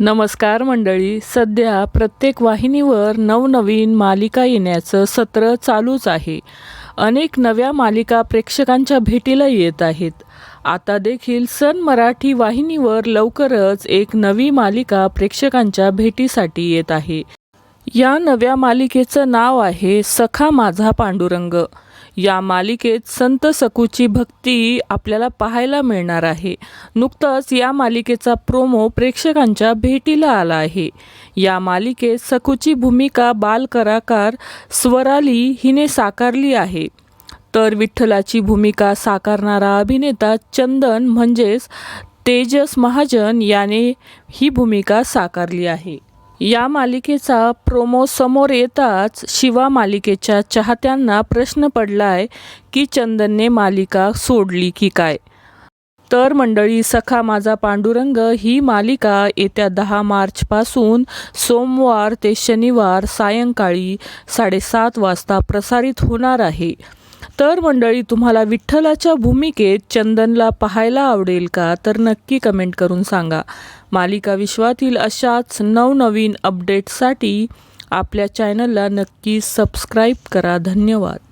नमस्कार मंडळी सध्या प्रत्येक वाहिनीवर नवनवीन मालिका येण्याचं सत्र चालूच आहे. अनेक नव्या मालिका प्रेक्षकांच्या भेटीला येत आहेत. आता देखील सन मराठी वाहिनीवर लवकरच एक नवी मालिका प्रेक्षकांच्या भेटीसाठी येत आहे. या नव्या मालिकेचं नाव आहे सखा माझा पांडुरंग. या मालिकेत संत सकूची भक्ती आपल्याला पाहायला मिळणार आहे. नुकतंच या मालिकेचा प्रोमो प्रेक्षकांच्या भेटीला आला आहे. या मालिकेत सकूची भूमिका बालकलाकार स्वराली हिने साकारली आहे. तर विठ्ठलाची भूमिका साकारणारा अभिनेता चंदन म्हणजेच तेजस महाजन याने ही भूमिका साकारली आहे. या मालिकेचा प्रोमो समोर येताच शिवा मालिकेच्या चाहत्यांना प्रश्न पडलाय की चंदनने मालिका सोडली की काय? तर मंडळी सखा माझा पांडुरंग ही मालिका येत्या दहा मार्चपासून सोमवार ते शनिवार सायंकाळी साडेसात वाजता प्रसारित होणार आहे. तर मंडळी तुम्हाला विठ्ठलाच्या भूमिकेत चंदनला पाहायला आवडेल का? तर नक्की कमेंट करून सांगा. मालिका विश्वातील अशाच नवनवीन अपडेट्ससाठी आपल्या चॅनलला नक्की सबस्क्राईब करा. धन्यवाद.